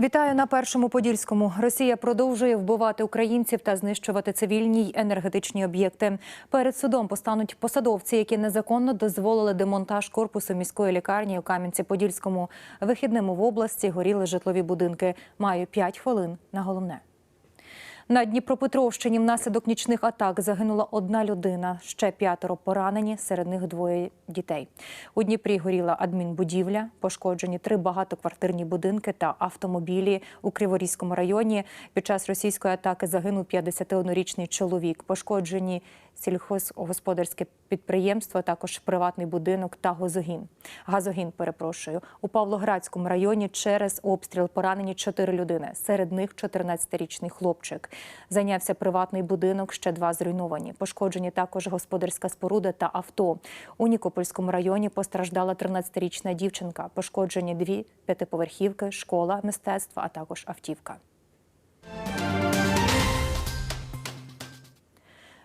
Вітаю на першому подільському. Росія продовжує вбивати українців та знищувати цивільні й енергетичні об'єкти. Перед судом постануть посадовці, які незаконно дозволили демонтаж корпусу міської лікарні у Кам'янці-Подільському. Вихідними в області горіли житлові будинки. Маю 5 хвилин на головне. На Дніпропетровщині внаслідок нічних атак загинула одна людина. Ще п'ятеро поранені, серед них двоє дітей. У Дніпрі горіла адмінбудівля, пошкоджені три багатоквартирні будинки та автомобілі у Криворізькому районі. Під час російської атаки загинув 51-річний чоловік. Пошкоджені сільхозгосподарське підприємство, також приватний будинок та газогін. Газогін, перепрошую, у Павлоградському районі через обстріл поранені чотири людини. Серед них 14-річний хлопчик. Зайнявся приватний будинок, ще два зруйновані. Пошкоджені також господарська споруда та авто. У Нікопольському районі постраждала 13-річна дівчинка. Пошкоджені дві п'ятиповерхівки, школа мистецтва, а також автівка.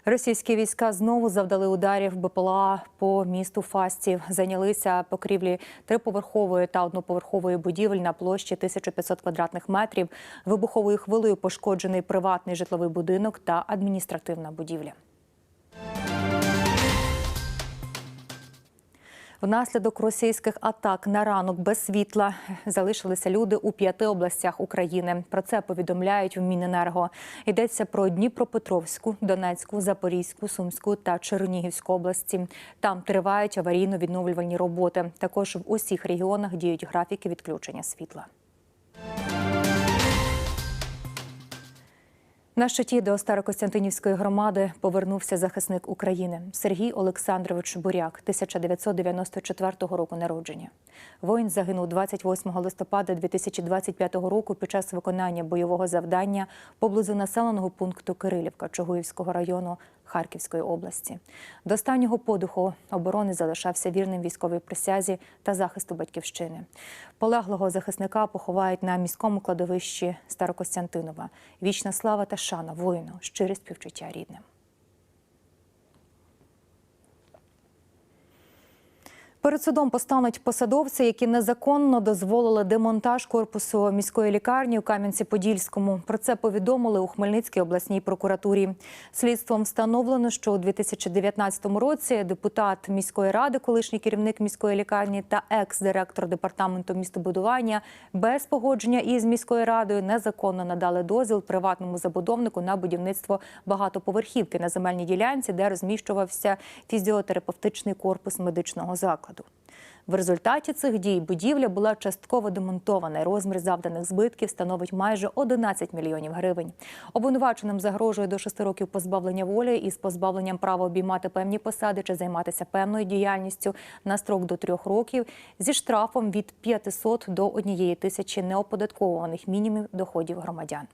Російські війська знову завдали ударів БПЛА по місту Фастів. Зайнялися покрівлі триповерхової та одноповерхової будівель на площі 1500 квадратних метрів. Вибуховою хвилею пошкоджений приватний житловий будинок та адміністративна будівля. Внаслідок російських атак на ранок без світла залишилися люди у п'яти областях України. Про це повідомляють в Міненерго. Йдеться про Дніпропетровську, Донецьку, Запорізьку, Сумську та Чернігівську області. Там тривають аварійно-відновлювальні роботи. Також в усіх регіонах діють графіки відключення світла. На щиті до Старокостянтинівської громади повернувся захисник України Сергій Олександрович Буряк, 1994 року народження. Воїн загинув 28 листопада 2025 року під час виконання бойового завдання поблизу населеного пункту Кирилівка Чугуївського району Харківської області. До останнього подуху оборони залишався вірним військовій присязі та захисту батьківщини. Полеглого захисника поховають на міському кладовищі Старокостянтинова. Вічна слава та шана воїну, щирі співчуття рідним. Перед судом постануть посадовці, які незаконно дозволили демонтаж корпусу міської лікарні у Кам'янці-Подільському. Про це повідомили у Хмельницькій обласній прокуратурі. Слідством встановлено, що у 2019 році депутат міської ради, колишній керівник міської лікарні та екс-директор департаменту містобудування без погодження із міською радою незаконно надали дозвіл приватному забудовнику на будівництво багатоповерхівки на земельній ділянці, де розміщувався фізіотерапевтичний корпус медичного закладу. В результаті цих дій будівля була частково демонтована. Розмір завданих збитків становить майже 11 мільйонів гривень. Обвинуваченим загрожує до 6 років позбавлення волі із позбавленням права обіймати певні посади чи займатися певною діяльністю на строк до 3 років зі штрафом від 500 до 1 тисячі неоподатковуваних мінімумів доходів громадян.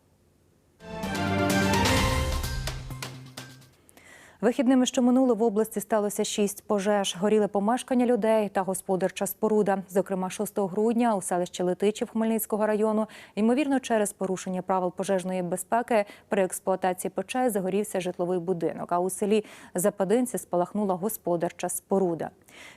Вихідними, що минули в області, сталося шість пожеж. Горіли помешкання людей та господарча споруда. Зокрема, 6 грудня у селищі Летичів Хмельницького району, ймовірно, через порушення правил пожежної безпеки при експлуатації печей загорівся житловий будинок. А у селі Западинці спалахнула господарча споруда.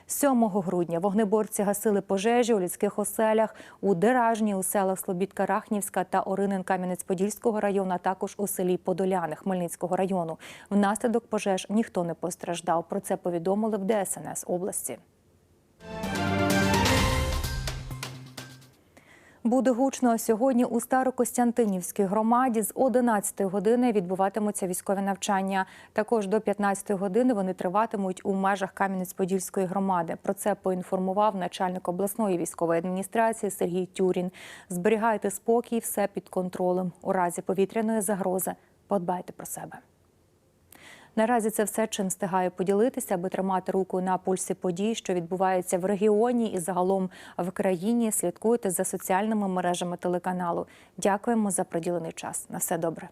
7 грудня вогнеборці гасили пожежі у людських оселях у Деражні, у селах Слобідка Рахнівська та Оринин Кам'янець-Подільського району, а також у селі Подоляни Хмельницького району. Внаслідок пожеж ніхто не постраждав. Про це повідомили в ДСНС області. Буде гучно сьогодні у Старокостянтинівській громаді з 11 години відбуватимуться військові навчання. Також до 15 години вони триватимуть у межах Кам'янець-Подільської громади. Про це поінформував начальник обласної військової адміністрації Сергій Тюрін. Зберігайте спокій, все під контролем. У разі повітряної загрози подбайте про себе. Наразі це все, чим встигаю поділитися, аби тримати руку на пульсі подій, що відбуваються в регіоні і загалом в країні. Слідкуйте за соціальними мережами телеканалу. Дякуємо за приділений час. На все добре.